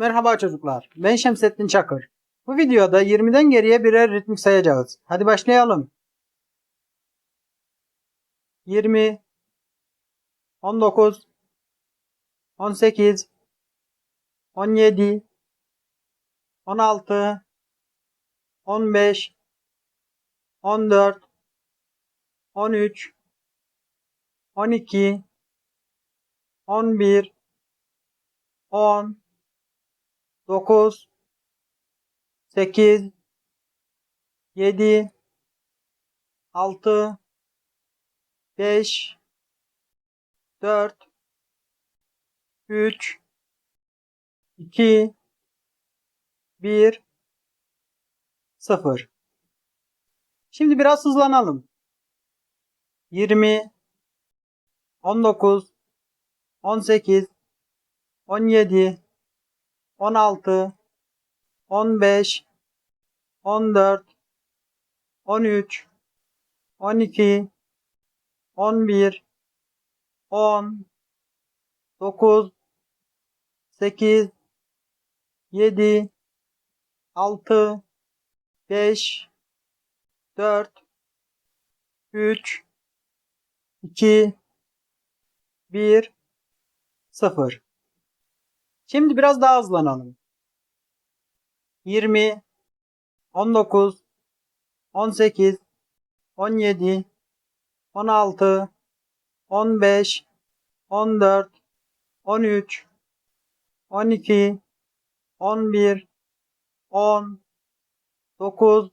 Merhaba çocuklar. Ben Şemsettin Çakır. Bu videoda 20'den geriye birer ritmik sayacağız. Hadi başlayalım. 20 19 18 17 16 15 14 13 12 11 10 9 8 7 6 5 4 3 2 1 0 Şimdi biraz hızlanalım. 20 19 18 17 16 15 14 13 12 11 10 9 8 7 6 5 4 3 2 1 0 Şimdi biraz daha hızlanalım. 20 19 18 17 16 15 14 13 12 11 10 9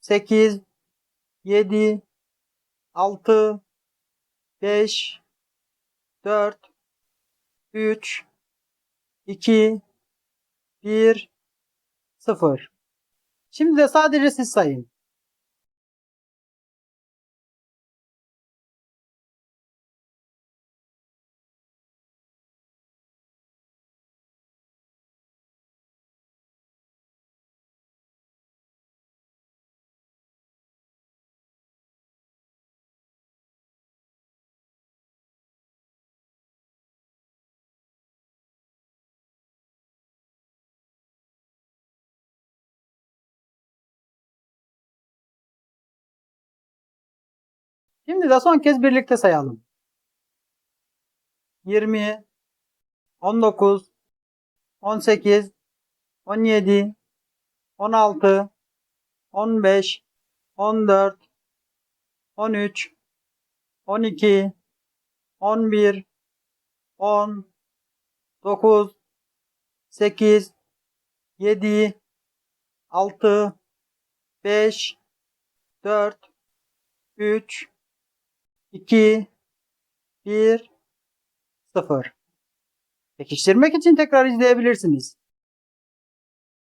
8 7 6 5 4 3 2 1 0 Şimdi de sadece siz sayın. Şimdi de son kez birlikte sayalım. 20 19 18 17 16 15 14 13 12 11 10 9 8 7 6 5 4 3 2 1 0 Pekiştirmek için tekrar izleyebilirsiniz.